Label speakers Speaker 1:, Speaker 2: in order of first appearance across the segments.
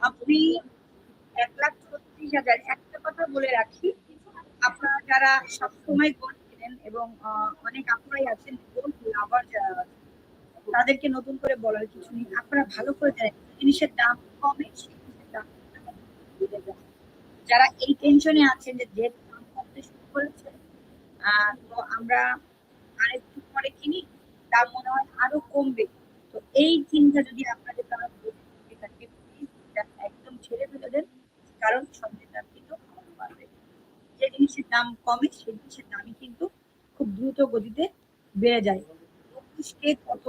Speaker 1: আপনি এক লাখ ছত্রিশ হাজার, একটা কথা বলে রাখি, আপনারা যারা সবসময় এবং অনেক আছেন যারা তাদেরকে নতুন করে বলার কিছু নেই। আপনারা ভালো করে জানেন, জিনিসের দাম কমে, সেই জিনিসের দাম যারা এই টেনশনে আছেন যে যে দাম কমতে শুরু করেছে তো আমরা আরেকটু পরে কিনি, দাম মনে হয় আরও কমবে। তো এই চিন্তা যদি আপনাদের এটা একদম ছেড়ে ফেলে দেন, কারণ দাম কিন্তু বাড়বে যে জিনিসের দাম কমে, সেই জিনিসের দামই কিন্তু খুব দ্রুত গতিতে বেড়ে যায়। কে কত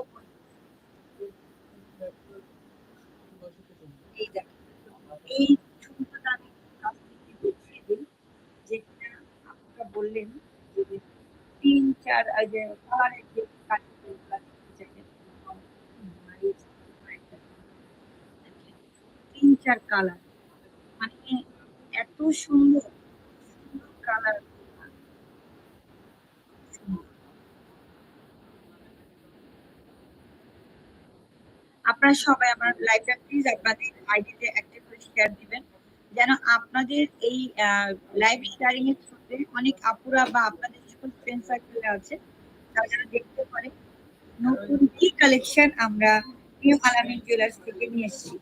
Speaker 1: এই এই কাছ থেকে যেটা আপনারা বললেন যে তিন চার তিন চার কালার মানে এত সুন্দর সুন্দর কালার আপনারা সবাই আমার লাইভটা প্লিজ আপনাদের আইডিতে অ্যাক্টিভ করে শেয়ার দিবেন যেন আপনাদের এই লাইভ শেয়ারিং এর থ্রুতে অনেক আপুরা বা আপনাদের সকল ফ্রেন্ড সার্কেল আছে, তারা যেন দেখতে পারে নতুন কি কালেকশন আমরা নিউ আলামিন জুয়েলার্স থেকে নিয়ে এসেছি।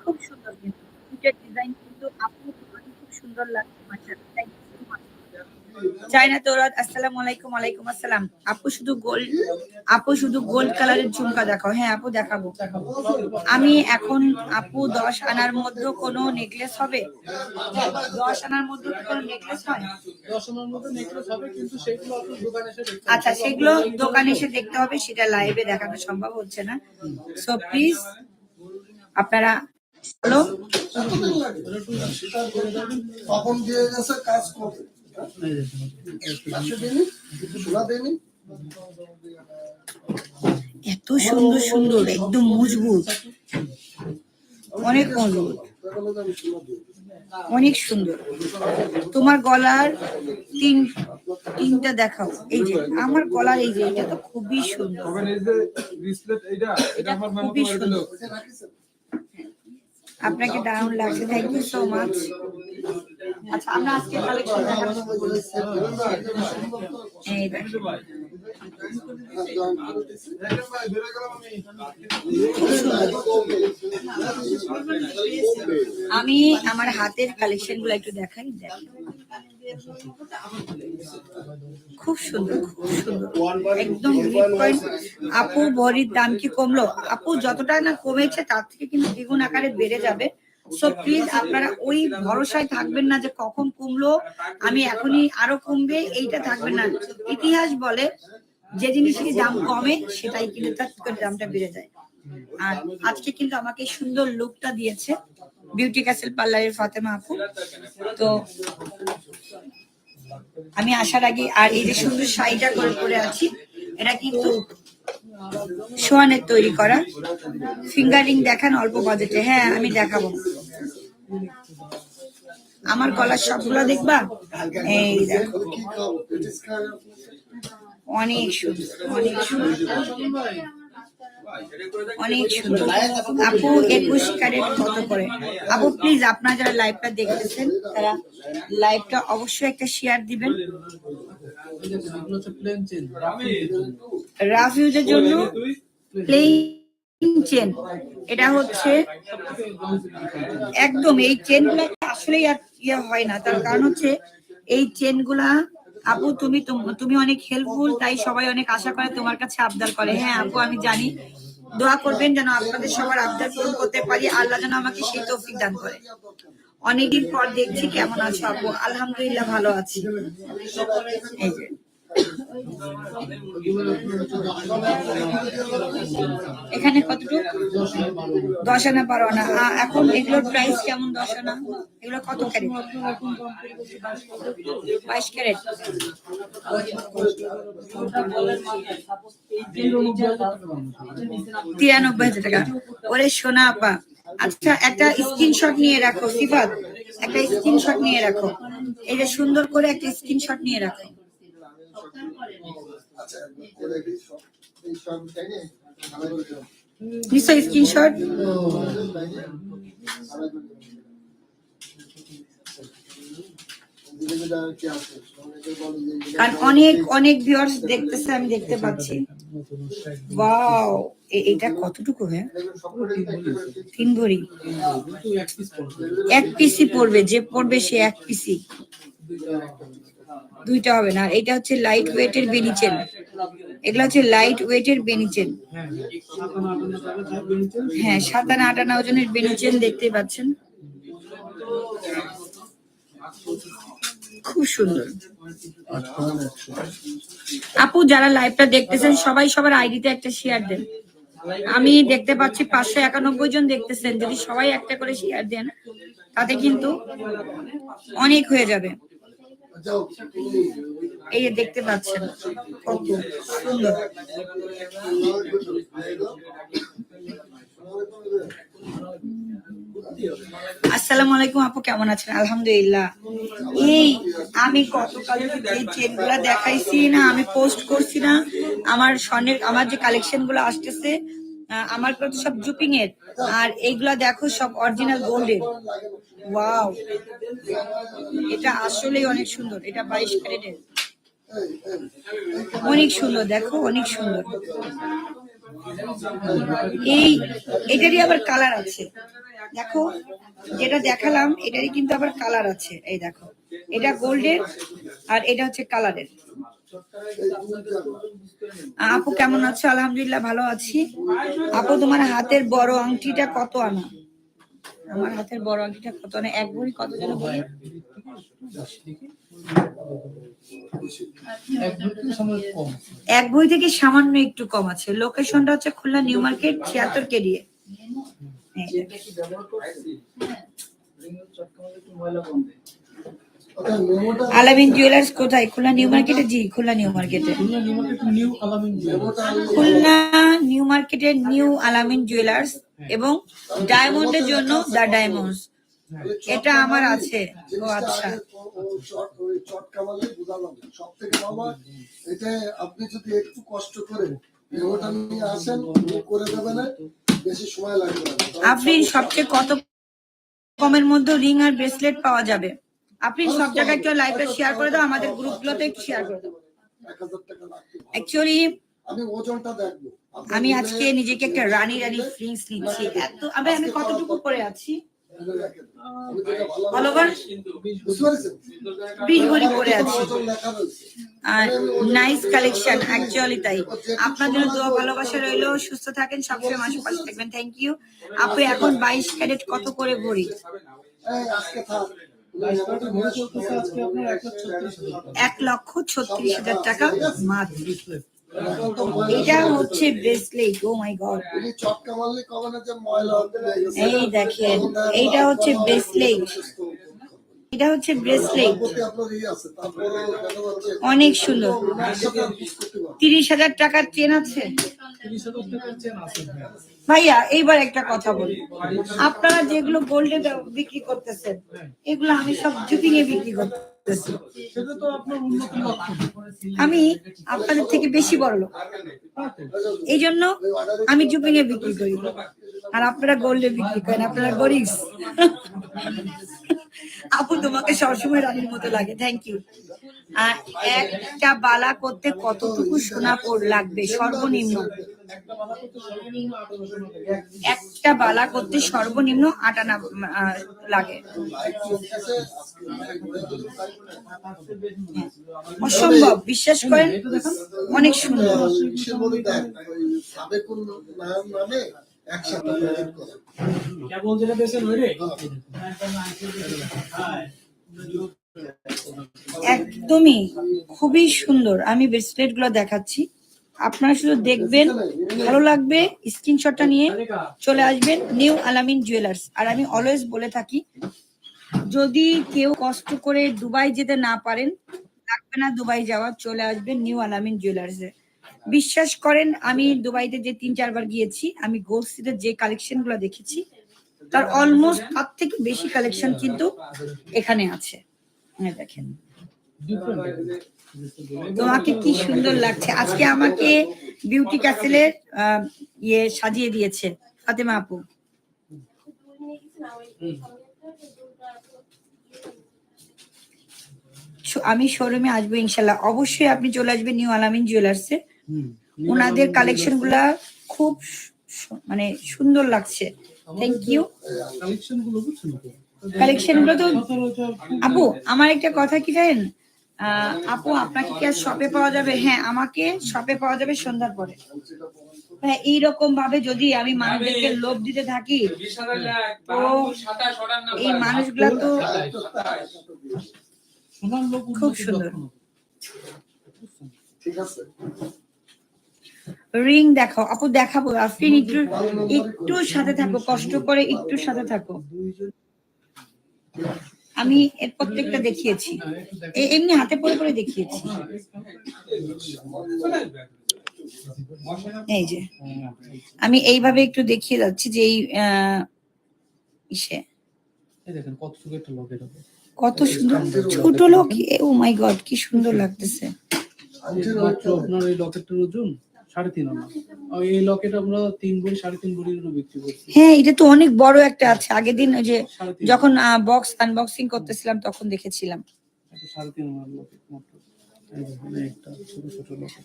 Speaker 1: খুব সুন্দর কিন্তু। দুটার ডিজাইন কিন্তু আপু খুব সুন্দর লাগছে মাচ চায়না তোরাত আসসালামু আলাইকুম ওয়ালাইকুম আসসালাম। আপু শুধু গোল্ড আপু শুধু গোল্ড কালারের ঝুমকা দেখাও। হ্যাঁ আপু দেখাবো। আমি এখন আপু দশ আনার মধ্যে কোনো নেকলেস হবে? দশ আনার মধ্যে কোনো নেকলেস হয়? আচ্ছা সেগুলো দোকানে এসে দেখতে হবে সেটা লাইভে দেখানো সম্ভব হচ্ছে না। সো প্লিজ আপনারা হ্যালো
Speaker 2: দিয়ে গেছে কাজ করতে
Speaker 1: এত সুন্দর সুন্দর একদম মজবুত। অনেক মজবুত। অনেক সুন্দর। তোমার গলার তিন তিনটা দেখাও। এই যে আমার গলার এই যে এটা তো খুবই সুন্দর। খুবই সুন্দর। আপনাকে দারুণ লাগছে। থ্যাংক ইউ সো মাচ আচ্ছা আজকে আমি আমার হাতের কালেকশনগুলো একটু দেখাই দেখেন খুব সুন্দর খুব সুন্দর। একদম আপু ভরির দাম কি কমলো? আপু যতটা না কমেছে, তার থেকে কিন্তু দ্বিগুণ আকারে বেড়ে যাবে। সো প্লিজ আপনারা ওই ভরসায় থাকবেন না যে কখন কমলো, আমি এখনই আরও কমবে, এইটা থাকবেন না। ইতিহাস বলে, যে জিনিসের দাম কমে, সেটাই কিন্তু তার দামটা বেড়ে যায়। আর আজকে কিন্তু আমাকে সুন্দর লুকটা দিয়েছে বিউটি ক্যাসেল পার্লারের ফাতেমা আপু। তো আমি আসার আগে আর এই যে সুন্দর শাড়িটা করে পরে আছি, এটা কিন্তু সোয়ানের তৈরি করা। ফিঙ্গারিং দেখান অল্প বাজেটে হ্যাঁ আমি দেখাবো। আমার গলার সবগুলো দেখবা? এই দেখো। অনেক সুন্দর অনেক সুন্দর। অনেক সুন্দর। আপু, একুশ ক্যারেট কত করে? আপু প্লিজ আপনারা যারা লাইভটা দেখতেছেন, তারা লাইভটা অবশ্যই একটা শেয়ার দিবেন। রাফ ইউজের জন্য প্লেন চেন এটা হচ্ছে একদম, এই চেনগুলা আসলেই আর ইয়ে হয় না। তার কারণ হচ্ছে, এই চেনগুলা আপু, তুমি তুমি অনেক হেল্পফুল তাই সবাই অনেক আশা করে তোমার কাছে আবদার করে। হ্যাঁ আপু, আমি জানি। দোয়া করবেন যেন আপনাদের সবার আবদার পূরণ করতে পারি। আল্লাহ যেন আমাকে সেই তৌফিক দান করে। অনেকদিন পর দেখছি কেমন আছো আপু। আলহামদুলিল্লাহ ভালো আছি। এই যে। এখানে কতটুকু? দশ আনা বারো আনা। এখন এগুলোর প্রাইস কেমন দশ আনা? এগুলো কত ক্যারেট বাইশ ক্যারেট তিরানব্বই হাজার টাকা। ওরে সোনা আপা। আচ্ছা একটা স্ক্রিনশট নিয়ে রাখো, সিফাত। একটা স্ক্রিনশট নিয়ে রাখো। এটা সুন্দর করে একটা স্ক্রিনশট নিয়ে রাখো
Speaker 2: আচ্ছা করে দিই সব এই সব তাই না আলাদা করে দিলাম।
Speaker 1: নিশ্চয় স্ক্রিনশট?
Speaker 2: আর অনেকে
Speaker 1: অনেক ভিউয়ার্স দেখতেছে আমি দেখতে পাচ্ছি। ওয়াও এটা কতটুকু হ্যাঁ? তিন ভরি।
Speaker 3: এক পিসি পড়বে
Speaker 1: যে পড়বে সে এক পিসি দুইটা হবে না। এটা হচ্ছে লাইট ওয়েট ওয়েটের বেনিচেন এগুলো হচ্ছে লাইট ওয়েটের বেনিচেন
Speaker 3: হ্যাঁ সাতান্ন আটান্ন টাকা যায় বেঞ্চেল
Speaker 1: হ্যাঁ সাতানা আটানা ওজনের বেনিচেন দেখতে পাচ্ছেন। খুব সুন্দর। আপু, যারা লাইভটা দেখতেছেন, সবাই সবার আইডিতে একটা শেয়ার দেন। আমি দেখতে পাচ্ছি পাঁচশো একানব্বই জন দেখতেছেন। যদি সবাই একটা করে শেয়ার দেন, তাতে কিন্তু অনেক হয়ে যাবে। এই যে দেখতে পাচ্ছেন, কত সুন্দর। আসসালামু আলাইকুম আপু, কেমন আছেন? আলহামদুলিল্লাহ। এই, আমি গতকাল এই চেনগুলা দেখাইছি না, আমি পোস্ট করছি না, আমার স্বর্ণের, আমার যে কালেকশনগুলো আসতেছে আমার তো সব জুপিং এর। আর এইগুলা দেখো সব অরিজিনাল গোল্ডের ওয়াও এটা আসলেই অনেক সুন্দর। এটা বাইশ ক্যারেটের। অনেক সুন্দর, দেখো, অনেক সুন্দর। এই, এটারই আবার কালার আছে। দেখো, যেটা দেখালাম, এটারই কিন্তু আবার কালার আছে। এই দেখো, এটা গোল্ডের আর এটা হচ্ছে কালারের আপু কেমন আছো? আলহামদুলিল্লাহ ভালো আছি। আপু, তোমার হাতের বড় আংটিটা কত আনা? আমার হাতের বড় আংটিটা কত আনা? এক ভরি কত বলি।
Speaker 3: এক
Speaker 1: বই থেকে সামান্য একটু কম আছে। লোকেশনটা হচ্ছে খুলনা নিউ মার্কেট, ছিয়াত্তর
Speaker 2: ওটা মেমোটা
Speaker 1: আলামিন জুয়েলার্স কোথায়? খুলনা নিউ মার্কেটে? জি খুলনা নিউ মার্কেটে।
Speaker 3: Khulna new market new Alamin
Speaker 1: jewellers এবং ডায়মন্ডের জন্য দা ডায়মন্ডস এটা আমার আছে। ও আচ্ছা।
Speaker 2: চট কামালে বুঝালাম সব থেকে বাবা এটা আপনি যদি একটু কষ্ট করে মেমোটা নিয়ে আসেন করে দেবে বেশি সময় লাগবে
Speaker 1: আপনি সবচেয়ে কত কমের মধ্যে রিং আর ব্রেসলেট পাওয়া যাবে? আপনি সব জায়গায় একটু লাইভটা শেয়ার করে দাও আমাদের গ্রুপগুলোতে একটু শেয়ার করে দাও। অ্যাকচুয়ালি
Speaker 2: আমি ওজনটা দেখব।
Speaker 1: আমি আজকে নিজেকে একটা রানী রানী ফিলিংস নিচ্ছি। এত আমি আমি কতটুকু পরে আছি? অল ওভার বিশ ভরি পরে আছি। আর নাইস কালেকশন অ্যাকচুয়ালি তাই। আপনার জন্য দোয়া ভালোবাসা রইল। সুস্থ থাকেন সবসময় পাশে থাকবেন। থ্যাংক ইউ আপু এখন বাইশ ক্যারেট কত করে ভরি?
Speaker 2: আজকে থাক।
Speaker 3: লাইফটা ঘুরে চলতেছে আজকে আপনার এক লক্ষ ছত্রিশ হাজার
Speaker 1: টাকা মাত্র। এটা হচ্ছে ব্রেসলেট ও মাই গড এই দেখেন এইটা হচ্ছে ব্রেসলেট। এটা হচ্ছে ব্রেসলেট। অনেক সুন্দর। তিরিশ হাজার টাকার চেন আছে? ভাইয়া, এইবার একটা কথা বলি। আপনারা যেগুলো গোল্ডে বিক্রি করতেছেন, এগুলো আমি সব জুপিং এ বিক্রি করতেছি আমি আপনাদের থেকে বেশি বড় লোক। এই জন্য আমি জুপিং এ বিক্রি করি। আর আপনারা গোল্ডে বিক্রি করেন, আপনারা গরিব। আপু, তোমাকে সবসময় রানীর মতো লাগে। থ্যাংক ইউ একটা বালা করতে কতটুকু সোনা লাগবে? সর্বনিম্ন।
Speaker 3: একটা
Speaker 1: বালা করতে সর্বনিম্ন আটানা লাগে। অসম্ভব, বিশ্বাস করেন, অনেক সুন্দর। একদমই খুবই সুন্দর। আমি ব্রেসলেটগুলো দেখাচ্ছি। আপনারা শুধু দেখবেন, ভালো লাগবে, স্ক্রিনশটটা নিয়ে চলে আসবেন নিউ আলামিন জুয়েলার্স। আর আমি অলওয়েজ বলে থাকি, যদি কেউ কষ্ট করে দুবাই যেতে না পারেন, লাগবে না দুবাই যাওয়া, চলে আসবেন নিউ আলামিন জুয়েলার্সে বিশ্বাস করেন, আমি দুবাইতে যে তিন, চারবার গিয়েছি, আমি গোল্ড যে কালেকশনগুলো দেখেছি, তার অলমোস্ট তার থেকে বেশি কালেকশন কিন্তু এখানে আছে। দেখেন। তোমাকে কি সুন্দর লাগছে? আজকে আমাকে বিউটি ক্যাসেলের আহ, ইয়ে সাজিয়ে দিয়েছে ফাতেমা আপু। আমি শোরুমে আসব ইনশাল্লাহ। অবশ্যই আপনি চলে আসবেন নিউ আলামিন জুয়েলার্সে ওনাদের কালেকশনগুলা খুব মানে সুন্দর লাগছে। থ্যাংক ইউ
Speaker 3: কালেকশনগুলো তো?
Speaker 1: আপু আমার একটা কথা কি জানেন? আপু আপনাকে কি আর শপে পাওয়া যাবে? হ্যাঁ আমাকে শপে পাওয়া যাবে সন্ধ্যার পরে। হ্যাঁ এইরকম ভাবে যদি আমি মানুষদেরকে লোভ দিতে থাকি তো এই মানুষগুলা তো খুব সুন্দর।
Speaker 2: ঠিক আছে
Speaker 1: রিং দেখাও আপু দেখাবো আফরিন একটু একটু সাথে থাকো কষ্ট করে একটু সাথে থাকো। আমি এর প্রত্যেকটা দেখিয়েছি। এমনি হাতে পরে পরে দেখিয়েছি। এই যে আমি এইভাবে একটু দেখিয়ে যাচ্ছি যে এই ইসে।
Speaker 3: কত সুন্দর
Speaker 1: ছোট লোক ও মাই গড কি সুন্দর লাগতেছে।
Speaker 3: আপনার এই লকেটটার ওজন? সাড়ে তিন আনা। এই লকেট আমরা তিন বই সাড়ে তিন বড়ির বিক্রি করছি।
Speaker 1: হ্যাঁ এটা তো অনেক বড় একটা আছে। আগের দিন ওই যে যখন বক্স আনবক্সিং করতেছিলাম তখন দেখেছিলাম।
Speaker 3: সাড়ে তিন লকেট মাত্র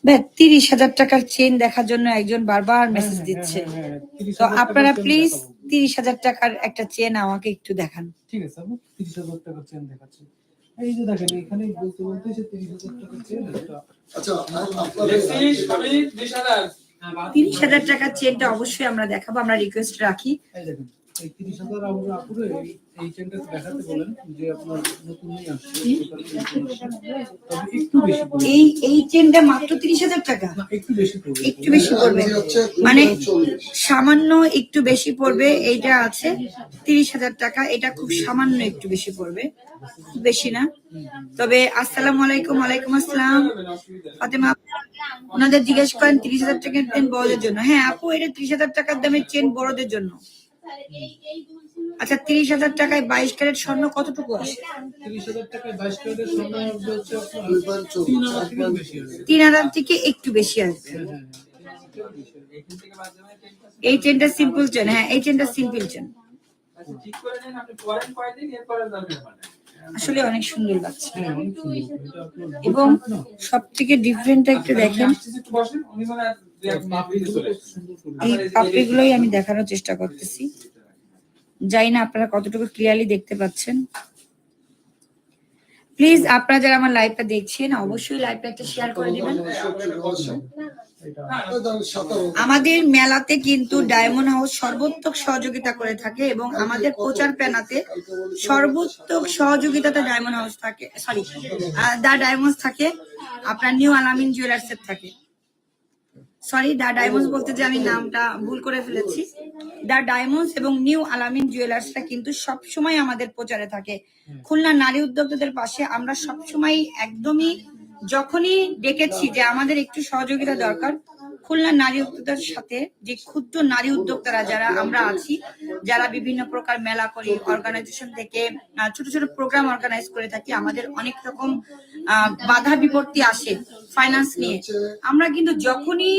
Speaker 1: ব্যাস তিরিশ হাজার টাকার চেন দেখার জন্য একজন বারবার মেসেজ দিচ্ছে। তো আপনারা প্লিজ তিরিশ হাজার টাকার একটা চেন আমাকে একটু দেখান।
Speaker 3: ঠিক আছে তিরিশ হাজার টাকার চেন দেখাচ্ছি। এই যে দেখেন এখানে বলতে বলতে সে তিরিশ হাজার টাকার চেন একটা
Speaker 2: আচ্ছা
Speaker 1: তিরিশ হাজার। টাকার চেনটা অবশ্যই আমরা দেখাবো আমরা রিকোয়েস্ট রাখি।
Speaker 3: এই দেখেন এই তিরিশ হাজার আমরা আপুরে এই এই চেনটা দেখাতে বলেন যে আপনার নতুন আসছে। তবে একটু বেশি
Speaker 1: এই এই চেনটা মাত্র তিরিশ হাজার টাকা?
Speaker 3: একটু বেশি পড়বে
Speaker 1: একটু বেশি পড়বে মানে সামান্য একটু বেশি পড়বে এইটা আছে তিরিশ হাজার টাকা। এটা খুব সামান্য একটু বেশি পড়বে। খুব বেশি না। তবে আসসালামু আলাইকুম ওয়ালাইকুম আসসালাম। ফাতেমা ওনাদের জিজ্ঞেস করেন তিরিশ হাজার টাকার চেন বড়দের জন্য। হ্যাঁ আপু এটা তিরিশ হাজার টাকার দামের চেন বড়দের জন্য। আচ্ছা তিরিশ হাজার টাকায় বাইশ ক্যারেট স্বর্ণ কতটুকু আসে
Speaker 2: চল্লিশ,
Speaker 3: তিন হাজার থেকে
Speaker 1: একটু বেশি আসবে এই চেনটা সিম্পল চেন হ্যাঁ এই চেনটা সিম্পল চেন
Speaker 4: মানে।
Speaker 1: আসলে অনেক সুন্দর লাগছে।
Speaker 3: হ্যাঁ
Speaker 1: এবং সব থেকে ডিফারেন্ট একটু দেখেন।
Speaker 4: মানে
Speaker 1: এই পাপড়িগুলোই আমি দেখানোর চেষ্টা করতেছি। জানি না আপনারা কতটুকু ক্লিয়ারলি দেখতে পাচ্ছেন। প্লিজ আপনারা যারা আমার লাইভটা দেখছেন, অবশ্যই লাইভটা একটা শেয়ার করে দিবেন। আমাদের মেলাতে কিন্তু ডায়মন্ড হাউস সর্বোত্তক সহযোগিতা করে থাকে এবং আমাদের প্রচার প্যানাতে সর্বোত্তক সহযোগিতাতে ডায়মন্ড হাউস থাকে সরি দা ডায়মন্ডস থাকে, আপনার নিউ আলামিন জুয়েলার্স থাকে। সরি দা ডায়মন্ডস বলতে যে আমি নামটা ভুল করে ফেলেছি। দা ডায়মন্ডস এবং নিউ আলামিন জুয়েলার্সটা কিন্তু সব সময় আমাদের প্রচারে থাকে। খুলনা নারী উদ্যোক্তাদের পাশে আমরা সব সময় একদমই যখনই ডেকেছি যে আমাদের একটু সহযোগিতা দরকার খুলনা নারী উদ্যোক্তার সাথে যে ক্ষুদ্র নারী উদ্যোক্তারা যারা আমরা আছি, যারা বিভিন্ন প্রকার মেলা করি অর্গানাইজেশন থেকে ছোট ছোট প্রোগ্রাম অর্গানাইজ করে থাকি, আমাদের অনেক রকম বাধা বিপত্তি আসে ফাইন্যান্স নিয়ে। আমরা কিন্তু যখনই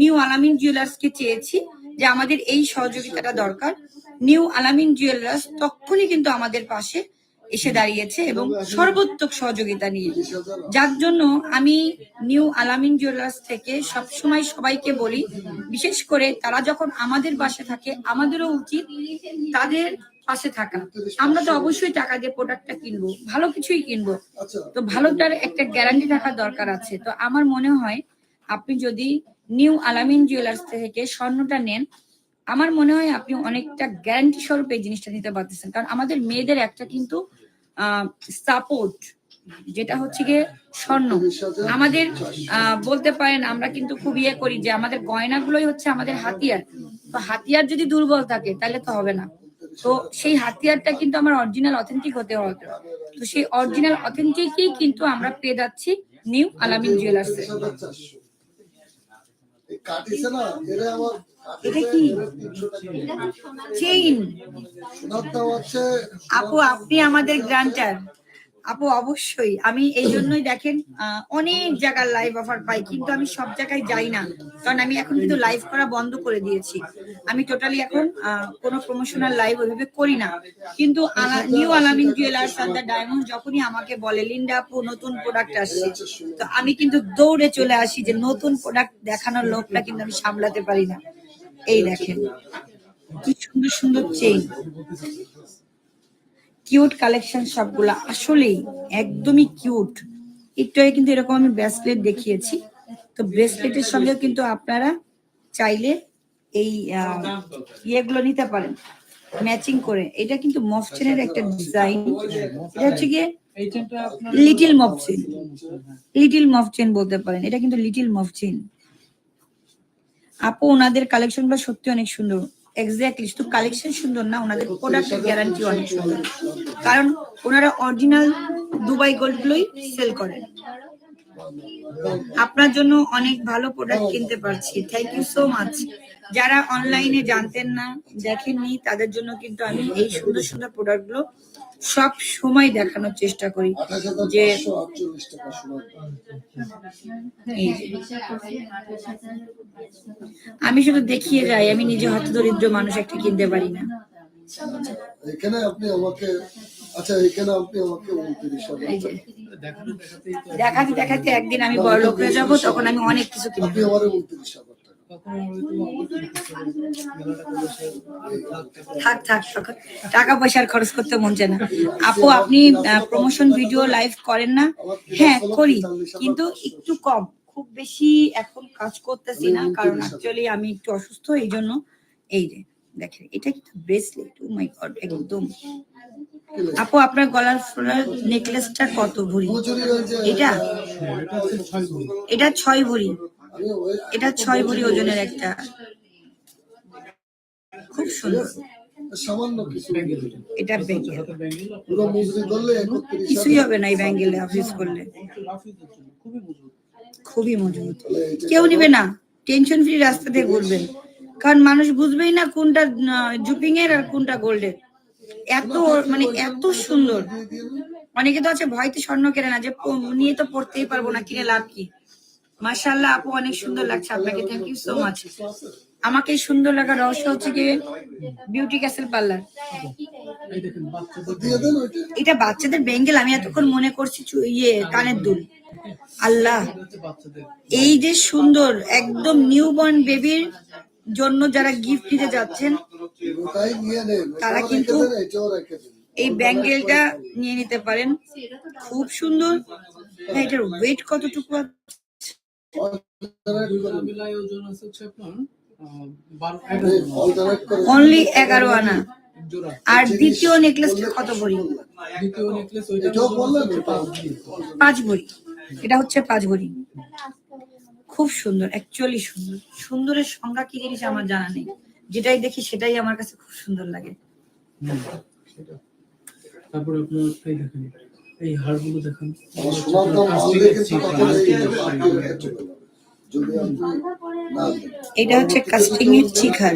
Speaker 1: নিউ আলামিন জুয়েলার্স কে চেয়েছি যে আমাদের এই সহযোগিতাটা দরকার নিউ আলামিন জুয়েলার্স তখনই কিন্তু আমাদের পাশে এসে দাঁড়িয়েছে এবং সর্বোত্তক সহযোগিতা নিয়ে। যার জন্য আমি নিউ আলামিন জুয়েলার্স থেকে সবসময় সবাইকে বলি বিশেষ করে তারা যখন আমাদের পাশে থাকে আমাদেরও উচিত তাদের পাশে থাকা। আমরা তো অবশ্যই টাকা দিয়ে প্রোডাক্টটা কিনবো ভালো কিছুই কিনবো।
Speaker 2: আচ্ছা।
Speaker 1: তো ভালোটার একটা গ্যারান্টি থাকার দরকার আছে। তো আমার মনে হয় আপনি যদি নিউ আলামিন জুয়েলার্স থেকে স্বর্ণটা নেন আমার মনে হয় আপনি অনেকটা গ্যারান্টি স্বরূপ এই জিনিসটা নিতে পারতেছেন। কারণ আমাদের মেয়েদের একটা কিন্তু সাপোর্ট যেটা হচ্ছে গিয়ে স্বর্ণ। আমাদের বলতে পারেন আমরা কিন্তু খুব ইয়ে করি যে আমাদের গয়নাগুলোই হচ্ছে আমাদের হাতিয়ার। তো হাতিয়ার যদি দুর্বল থাকে, তাহলে তো হবে না। তো সেই হাতিয়ারটা কিন্তু আমার অরিজিনাল অথেন্টিক হতে হবে। তো সেই অরিজিনাল অথেন্টিকই কিন্তু আমরা পেয়ে যাচ্ছি নিউ আলামিন জুয়েলার্সে এটা কি? চেইন আপু, আপনি আমাদের গ্রান্টার। আপু, অবশ্যই। আমি এই জন্যই দেখেন অনেক জায়গার লাইভ অফার পাই, কিন্তু আমি সব জায়গায় যাই না। কারণ আমি এখন কিন্তু লাইভ করা বন্ধ করে দিয়েছি। আমি টোটালি এখন কোনো প্রমোশনাল লাইভ ওইভাবে করি না। কিন্তু new Alamin jewellers and the diamond যখনই আমাকে বলে, লিন্ডা আপু, নতুন প্রোডাক্ট আসছে। তো আমি কিন্তু দৌড়ে চলে আসি যে নতুন প্রোডাক্ট দেখানোর লোকটা কিন্তু আমি সামলাতে পারি না। এই দেখেন, কি সুন্দর সুন্দর চেইন কিউট কালেকশন সবগুলা, আসলেই একদমই কিউট একটু আগে কিন্তু এরকম আমি ব্রেসলেট দেখিয়েছি। তো ব্রেসলেটের সঙ্গেও কিন্তু আপনারা চাইলে এই ইয়েগুলো নিতে পারেন। ম্যাচিং করে। এটা কিন্তু মফচেনের একটা ডিজাইন এটা হচ্ছে গিয়ে লিটিল মফচেন লিটিল মফচেন বলতে পারেন। এটা কিন্তু লিটিল মফচেন আপু, ওনাদের কালেকশনগুলো সত্যি অনেক সুন্দর। এক্স্যাক্টলি শুধু কালেকশন সুন্দর না, ওনাদের প্রোডাক্টের গ্যারান্টি অনেক সুন্দর। কারণ ওনারা অরিজিনাল দুবাই গোল্ড গুলোই সেল করেন। আপনার জন্য অনেক ভালো প্রোডাক্ট কিনতে পারছি। থ্যাংক ইউ সো মাচ যারা অনলাইনে জানতেন না, দেখেননি, তাদের জন্য কিন্তু আমি এই সুন্দর সুন্দর প্রোডাক্টগুলো সব সময় দেখানোর চেষ্টা করি যে। আমি শুধু দেখিয়ে যাই আমি নিজে হত দরিদ্র মানুষ একটা কিনতে পারি না।
Speaker 2: এখানে আপনি আমাকে আচ্ছা এখানে আপনি আমাকে
Speaker 1: দেখাতে দেখাতে একদিন আমি বড় লোক হয়ে যাব তখন আমি অনেক কিছু কিনবো। থাক থাক টাকা পয়সার খরচ করতে মন চায় না। আপু আপনি প্রমোশন ভিডিও লাইভ করেন না? হ্যাঁ করি কিন্তু একটু কম। খুব বেশি এখন কাজ করতেছি না কারণ অ্যাকচুয়ালি আমি একটু অসুস্থ এই জন্য এই যে দেখেন এটা কিন্তু ব্রেসলেট ও মাই গড একদম। আপু আপনার গলার ফোলার নেকলেসটা কত ভরি? এটা?
Speaker 3: এটা ছয় ভরি।
Speaker 1: এটা ছয় ভরি ওজনের একটা। খুব সুন্দর।
Speaker 2: সামান্য কিছু
Speaker 1: এটা
Speaker 2: পুরো মজুরি
Speaker 1: কিছুই হবে না এই ব্যাঙ্গেলে অফিস করলে।
Speaker 3: খুবই মজবুত।
Speaker 1: কেউ নিবে না। টেনশন ফ্রি রাস্তা দিয়ে ঘুরবেন কারণ মানুষ বুঝবেই না কোনটা জুপিং এর আর কোনটা গোল্ডের এত মানে এত সুন্দর। অনেকে তো আছে ভয়তে স্বর্ণ কেনে না যে নিয়ে তো পড়তেই পারব না কিনে লাভ কি? মাশাআল্লাহ আপু, অনেক সুন্দর লাগছে আপনাকে। থ্যাংক ইউ সো মাচ আমাকে সুন্দর লাগার রহস্য হচ্ছে কি বিউটি ক্যাসেল পার্লার এটা বাচ্চাদের বেঙ্গেল আমি এতক্ষণ মনে করছি ইয়ে কানের দুল। আল্লাহ, এই যে সুন্দর, একদম নিউ বর্ন বেবির জন্য যারা গিফট দিতে যাচ্ছেন, তারা কিন্তু- এই ব্যাঙ্গেলটা নিয়ে নিতে পারেন। খুব সুন্দর। এটার ওয়েট কতটুকু আছে?
Speaker 2: অল্টারনেট
Speaker 3: দুইটা
Speaker 2: করুন।
Speaker 3: মিলায় ওজন আছে হচ্ছে আপনার।
Speaker 1: অনলি এগারো আনা। আর দ্বিতীয় নেকলেসটা কত ভরি?
Speaker 3: দ্বিতীয় নেকলেস ওইটা
Speaker 2: এটাও বললেন
Speaker 3: পাঁচ ভরি।
Speaker 1: এটা হচ্ছে পাঁচ ভরি। খুব সুন্দর অ্যাকচুয়ালি সুন্দর। সুন্দরের সংজ্ঞা কি জিনিস আমার জানা নেই। যেটাই দেখি সেটাই আমার কাছে খুব সুন্দর লাগে।
Speaker 3: তারপরে আপনার এই হাড়গুলো দেখেন
Speaker 2: সোনার দাম কিন্তু। যদি।
Speaker 1: এটা হচ্ছে কাস্টিং এর চিখার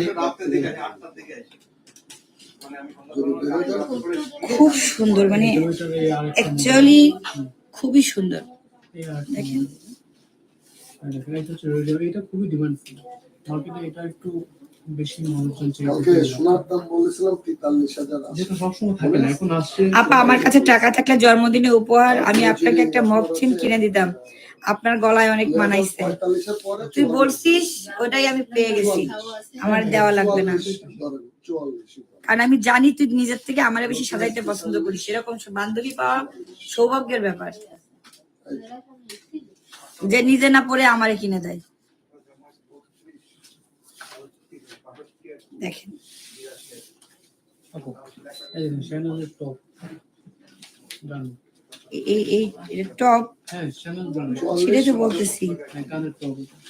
Speaker 1: খুব সুন্দর মানে অ্যাকচুয়ালি খুবই সুন্দর দেখেন
Speaker 3: এটা খুবই ডিমান্ডফুল মার্কেটে এটা একটু বেশি মানুষজন
Speaker 2: সোনার দাম বলেছিলাম তেতাল্লিশ হাজার
Speaker 3: যেটা সবসময় থাকে না এখন আসছে।
Speaker 1: আপা আমার কাছে টাকা থাকলে জন্মদিনে উপহার আমি আপনাকে একটা মগ চেন কিনে দিতাম। আপনার গলায় অনেক মানাইছে। তুই বলছিস ওটাই আমি পেয়ে গেছি। আমার দেওয়া লাগবে না। কারণ আমি জানি তুই নিজের থেকে আমার বেশি সাজাইতে পছন্দ করিস। সেরকম বান্ধবী পাওয়া সৌভাগ্যের ব্যাপার। যে নিজে না পরে আমারে কিনে দেয়। দেখেন।
Speaker 3: এই
Speaker 1: এই টপ। সেটাই তো বলতেছি।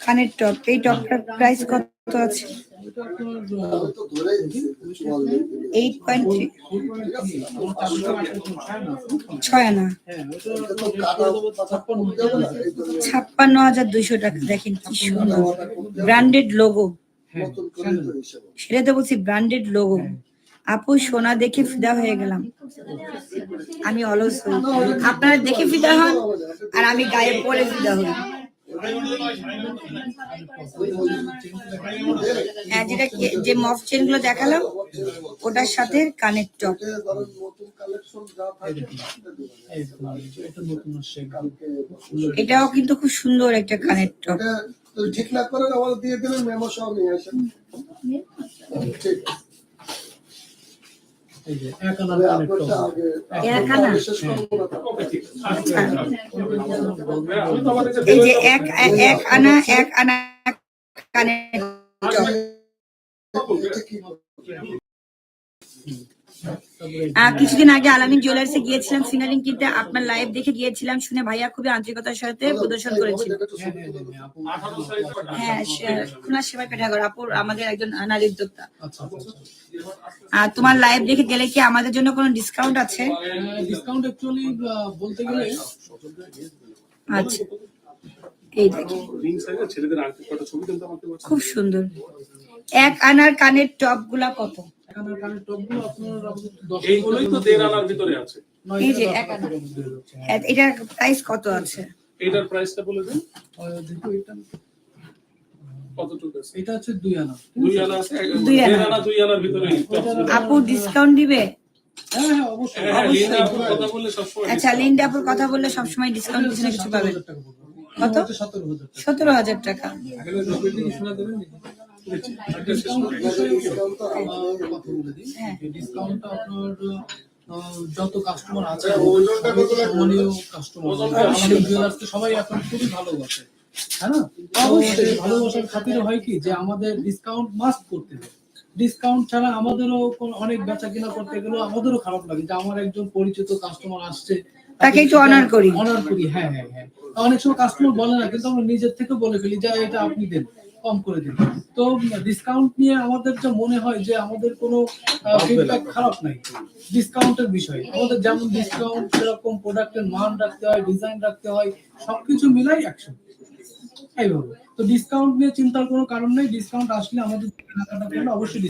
Speaker 3: কানের টপ।
Speaker 1: এই টপটার প্রাইস কত আছে। এইট পয়েন্ট থ্রি
Speaker 3: ছয়
Speaker 1: আনা। ছাপ্পান্ন হাজার দুইশো টাকা। দেখেন কি সুন্দর। ব্র্যান্ডেড লোগো
Speaker 3: হ্যাঁ
Speaker 2: হিসেবে।
Speaker 1: সেটা তো বলছি ব্র্যান্ডেড লোগো আপু সোনা দেখে ফিদা হয়ে গেলাম। আমি অলস হই। আপনারা দেখে ফিদা হন আর আমি গায়ে পরে ফিদা হই। হ্যাঁ যেটা যে মফ চেনগুলো দেখালাম ওটার সাথে কানের টপ এটাও কিন্তু খুব সুন্দর একটা কানের টপ
Speaker 2: যদি ঠিক না করেন আমার দিয়ে দিলেন মেমো সহ নিয়ে আসেন ঠিক। আছে।
Speaker 3: এই যে এক আনার
Speaker 2: তাহলে
Speaker 3: কানের টপ
Speaker 2: আপনারটা আগে
Speaker 1: এক আনা?
Speaker 2: বিশেষ করব না
Speaker 1: এই যে এক এক আনা এক আনা কানের টপ
Speaker 2: এটা কি
Speaker 1: আহ, কিছুদিন আগে আলামিন জুয়েলার্সে গিয়েছিলাম ফিনারিং কিনতে। আপনার লাইভ দেখে গিয়েছিলাম শুনে ভাইয়া খুবই আন্তরিকতার সাথে প্রদর্শন করেছিল।
Speaker 3: হ্যাঁ হ্যাঁ হ্যাঁ আপু
Speaker 1: হ্যাঁ সে- খুলনা সেবা পেঠাগর আপুর আমাদের একজন নারী উদ্যোক্তা।
Speaker 3: আচ্ছা আচ্ছা
Speaker 1: আর তোমার লাইভ দেখে গেলে কি আমাদের জন্য কোনো ডিসকাউন্ট আছে?
Speaker 3: ডিসকাউন্ট অ্যাকচুয়ালি বলতে গেলে
Speaker 1: আচ্ছা এই খুব সুন্দর। এক আনার কানের টপগুলা কত?
Speaker 3: এক আনার কানের টপগুলো আপনার আপাতত দশ
Speaker 5: এইগুলোই তো দেড় আনার ভিতরে আছে।
Speaker 1: এই যে এক আনা।
Speaker 3: টাকার মধ্যে হচ্ছে।
Speaker 1: এটার প্রাইস কত আছে?
Speaker 5: এটার প্রাইসটা বলে দেন।
Speaker 3: এটা
Speaker 5: কতটুকু আছে?
Speaker 3: এটা হচ্ছে দুই আনা।
Speaker 5: দুই আনা আছে
Speaker 1: দুই আনা।
Speaker 5: দুই আনার ভিতরে
Speaker 1: আপু ডিসকাউন্ট দিবে?
Speaker 3: হ্যাঁ হ্যাঁ অবশ্যই।
Speaker 5: হ্যাঁ হ্যাঁ লিন আপুর কথা বললে সবসময়
Speaker 1: আচ্ছা লিন্ডা আপুর কথা বললে সবসময় ডিসকাউন্ট কিছু না কিছু পাবেন কত?
Speaker 3: সতেরো হাজার টাকা। দিই
Speaker 1: হ্যাঁ।
Speaker 3: ডিসকাউন্টটা আপনার যত কাস্টমার আছে সম্মানীয় কাস্টমার আমাদের জুয়েলার্সকে সবাই এখন খুবই ভালোবাসে। হ্যাঁ না? ভালোবাসার খাতিরে হয় কি যে আমাদের ডিসকাউন্ট মাস্ট করতে হবে। ডিসকাউন্ট ছাড়া আমাদেরও অনেক বেচা কিনা করতে গেলেও আমাদেরও খারাপ লাগে যে আমার একজন পরিচিত কাস্টমার আসছে
Speaker 1: তাকে একটু honor করি।
Speaker 3: অনার করি হ্যাঁ হ্যাঁ হ্যাঁ। অনেক সময় কাস্টমার বলে না কিন্তু আমরা নিজের থেকে বলে ফেলি যে এটা আপনি দেন। কম করে দিন তো ডিসকাউন্ট নিয়ে আমাদের যা মনে হয় যে আমাদের কোনো ফিডব্যাক খারাপ নাই। ডিসকাউন্টের বিষয়। আমাদের যেমন ডিসকাউন্ট সেরকম প্রোডাক্টের মান রাখতে হয় ডিজাইন রাখতে হয় সবকিছু মিলাই একশো এইভাবে। তো ডিসকাউন্ট নিয়ে চিন্তার কোনো কারণ নেই। ডিসকাউন্ট আসলে আমাদের কেনাকাটা করলে অবশ্যই